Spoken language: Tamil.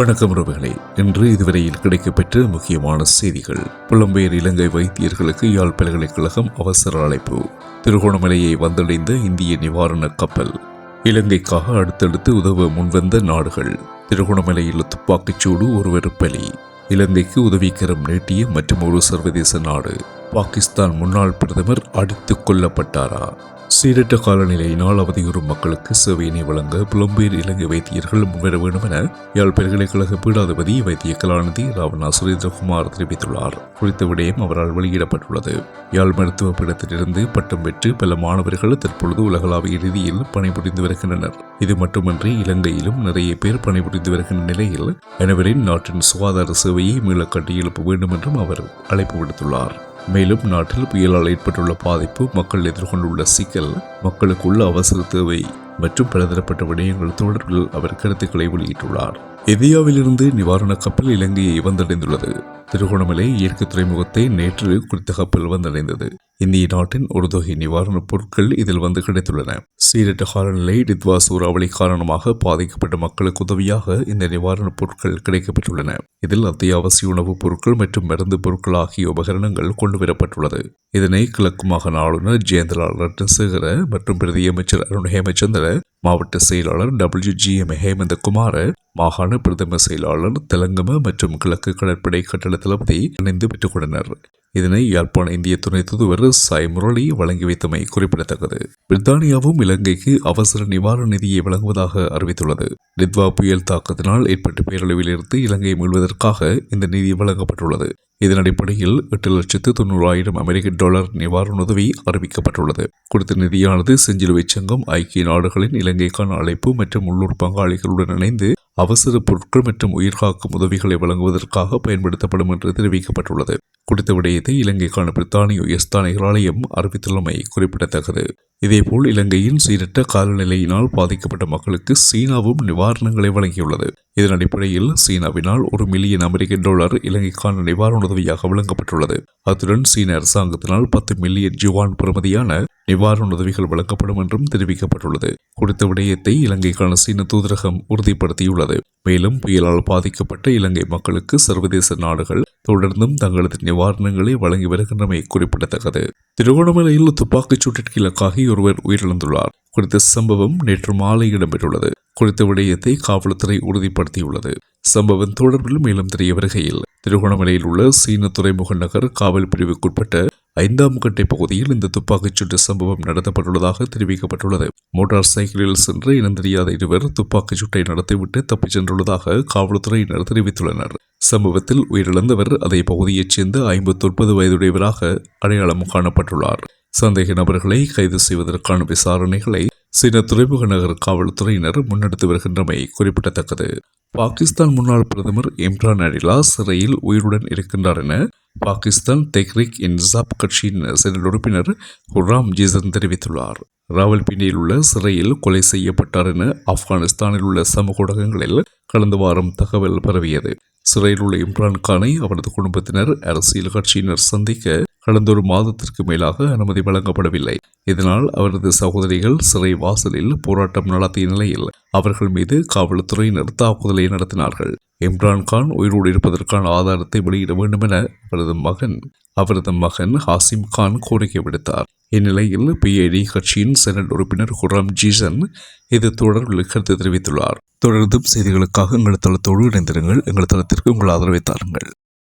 வணக்கம் உறவுகளே. இன்று இதுவரையில் கிடைக்கப்பெற்ற முக்கியமான செய்திகள். புலம்பெயர் இலங்கை வைத்தியர்களுக்கு யாழ் பல்கலைக்கழகம் அவசர அழைப்பு. திருகோணமலையை வந்தடைந்த இந்திய நிவாரண கப்பல். இலங்கைக்காக அடுத்தடுத்து உதவ முன்வந்த நாடுகள். திருகோணமலையில் துப்பாக்கிச்சூடு ஒருவர் பலி. இலங்கைக்கு உதவிக்கரம் நீட்டிய மற்றும் ஒரு சர்வதேச நாடு. பாகிஸ்தான் முன்னாள் பிரதமர் அடித்து கொல்லப்பட்டாரா? சீரற்ற காலநிலையினால் அவதியுறும் மக்களுக்கு சேவையினை வழங்க புலம்பெயர் இலங்கை வைத்தியர்கள் முன்வர வேண்டும் என யாழ் பல்கலைக்கழக பீடாதிபதி வைத்திய கலாநிதி ராவணா சுரேந்திரகுமார் தெரிவித்துள்ளார். குறித்த விடயம் அவரால் வெளியிடப்பட்டுள்ளது. யாழ் மருத்துவ பீடத்திலிருந்து பட்டம் பெற்று பல மாணவர்கள் தற்பொழுது உலகளாவிய ரீதியில் பணிபுரிந்து வருகின்றனர். இது மட்டுமன்றி இலங்கையிலும் நிறைய பேர் பணிபுரிந்து வருகின்ற நிலையில் அனைவரின் நாட்டின் சுகாதார சேவையை மீள கட்டியெழுப்ப வேண்டும் என்றும் அவர் அழைப்பு விடுத்துள்ளார். மேலும் நாட்டில் புயலால் ஏற்பட்டுள்ள பாதிப்பு மக்கள் எதிர்கொண்டுள்ள சிக்கல் மக்களுக்குள்ள அவசர தேவை மற்றும் பலதரப்பட்ட விடயங்கள் தொடர்பில் அவர் கருத்துக்களை வெளியிட்டுள்ளார். எதியாவிலிருந்து நிவாரண கப்பல் இலங்கையை வந்தடைந்துள்ளது. திருகோணமலை இயற்கை துறைமுகத்தை நேற்று குறித்த கப்பல் வந்தடைந்தது. இந்திய நாட்டின் ஒரு தொகை நிவாரணப் பொருட்கள் இதில் வந்து கிடைத்துள்ளன. சீரற்ற காலநிலை டித்வா சூறாவளி காரணமாக பாதிக்கப்பட்ட மக்களுக்கு உதவியாக இந்த நிவாரணப் பொருட்கள் கிடைக்கப்பட்டுள்ளன இதில் அத்தியாவசிய உணவுப் பொருட்கள் மற்றும் மருந்து பொருட்கள் ஆகிய உபகரணங்கள் கொண்டுவரப்பட்டுள்ளது. இதனை கிழக்கு மாகாண ஆளுநர் ஜெயந்தலால் ரட்னசேகர மற்றும் பிரதியமைச்சர் அருண் ஹேமச்சந்திர மாவட்ட செயலாளர் டபிள்யூ ஜி எம் ஹேமந்தகுமார மாகாண பிரதம செயலாளர் தெலங்கம மற்றும் கிழக்கு கடற்படை கட்டள தளபதி இணைந்து பெற்றுக் கொண்டனர் இதனை யாழ்ப்பாண இந்திய துணை தூதுவர் சாய் முரளி வழங்கி வைத்தமை குறிப்பிடத்தக்கது. பிரித்தானியாவும் இலங்கைக்கு அவசர நிவாரண நிதியை வழங்குவதாக அறிவித்துள்ளது. நித்வா புயல் தாக்கத்தினால் ஏற்பட்ட பேரழிவிலிருந்து இலங்கை மீள்வதற்காக இந்த நிதி வழங்கப்பட்டுள்ளது. இதன் அடிப்படையில் எட்டு லட்சத்து தொண்ணூறாயிரம் அமெரிக்க டாலர் நிவாரண உதவி அறிவிக்கப்பட்டுள்ளது. குறித்த நிதியானது செஞ்சிலுவை சங்கம் ஐக்கிய நாடுகளின் இலங்கைக்கான அழைப்பு மற்றும் உள்ளூர் பங்காளிகளுடன் இணைந்து அவசர பொருட்கள் மற்றும் உயிர்காக்கும் உதவிகளை வழங்குவதற்காக பயன்படுத்தப்படும் என்று தெரிவிக்கப்பட்டுள்ளது. குறித்த விடயத்தை இலங்கைக்கான பிரித்தானிய உயர்ஸ்தானிகர் ஆலயம் அறிவித்துள்ளமை குறிப்பிடத்தக்கது. இதேபோல் இலங்கையின் சீரற்ற காலநிலையினால் பாதிக்கப்பட்ட மக்களுக்கு சீனாவும் நிவாரணங்களை வழங்கியுள்ளது. இதன் அடிப்படையில் சீனாவினால் ஒரு மில்லியன் அமெரிக்க டாலர் இலங்கைக்கான நிவாரண உதவியாக வழங்கப்பட்டுள்ளது. அத்துடன் சீன அரசாங்கத்தினால் பத்து மில்லியன் ஜுவான் பெறுமதியான நிவாரண உதவிகள் வழங்கப்படும் என்றும் தெரிவிக்கப்பட்டுள்ளது. குறித்த விடயத்தை இலங்கைக்கான சீன தூதரகம் உறுதிப்படுத்தியுள்ளது. மேலும் புயலால் பாதிக்கப்பட்ட இலங்கை மக்களுக்கு சர்வதேச நாடுகள் தொடர்ந்தும் தங்களது நிவாரணங்களை வழங்கி வருகின்றமை குறிப்பிடத்தக்கது. திருகோணமலையில் துப்பாக்கிச் சூட்டிற்கு இலக்காகி ஒருவர் உயிரிழந்துள்ளார். குறித்த சம்பவம் நேற்று மாலை இடம்பெற்றுள்ளது. குறித்த விடயத்தை காவல்துறை உறுதிப்படுத்தியுள்ளது. சம்பவம் தொடர்பில் மேலும் தெரிய வருகையில் திருகோணமலையில் உள்ள சீன துறைமுக நகர் காவல் பிரிவுக்குட்பட்ட ஐந்தாம் கட்டை பகுதியில் இந்த துப்பாக்கிச் சூட்டு சம்பவம் நடத்தப்பட்டுள்ளதாக தெரிவிக்கப்பட்டுள்ளது. மோட்டார் சைக்கிளில் சென்று இனம் தெரியாத இருவர் துப்பாக்கிச் சூட்டை நடத்திவிட்டு தப்பிச் சென்றுள்ளதாக காவல்துறையினர் தெரிவித்துள்ளனர். சம்பவத்தில் உயிரிழந்தவர் அதே பகுதியைச் சேர்ந்த ஐம்பத்தொன்பது வயதுடையவராக அடையாளம் காணப்பட்டுள்ளார். சந்தேக நபர்களை கைது செய்வதற்கான விசாரணைகளை சீன துறைமுக நகர் காவல்துறையினர் முன்னெடுத்து வருகின்றமை குறிப்பிடத்தக்கது. பாகிஸ்தான் முன்னாள் பிரதமர் இம்ரான் அடிலா சிறையில் உயிருடன் இருக்கின்றார் என பாகிஸ்தான் தெஹ்ரிக் இன்சாப் கட்சியின் செனட் உறுப்பினர் குராம் ஜீசன் தெரிவித்துள்ளார். ராவல்பிண்டியில் உள்ள சிறையில் கொலை செய்யப்பட்டார் என ஆப்கானிஸ்தானில் உள்ள சமூக ஊடகங்களில் கடந்த வாரம் தகவல் பரவியது. சிறையில் உள்ள இம்ரான் கானை அவரது குடும்பத்தினர் அரசியல் கட்சியினர் சந்திக்க கடந்த ஒரு மாதத்திற்கு மேலாக அனுமதி வழங்கப்படவில்லை. இதனால் அவரது சகோதரிகள் சிறை வாசலில் போராட்டம் நடத்திய நிலையில் அவர்கள் மீது காவல்துறையினர் தாக்குதலை நடத்தினார்கள். இம்ரான் கான் உயிரோடு இருப்பதற்கான ஆதாரத்தை வெளியிட வேண்டும் என அவரது மகன் அவரது மகன் ஹாசிம் கான் கோரிக்கை விடுத்தார். இந்நிலையில் பிஐடி கட்சியின் செனட் உறுப்பினர் குராம் ஜீசன் இது தொடர்பில் கருத்து தெரிவித்துள்ளார். தொடர்ந்தும் செய்திகளுக்காக எங்கள் தளத்தோடு இணைந்திருங்கள். எங்கள் தளத்திற்கு உங்கள் ஆதரவை தாருங்கள்.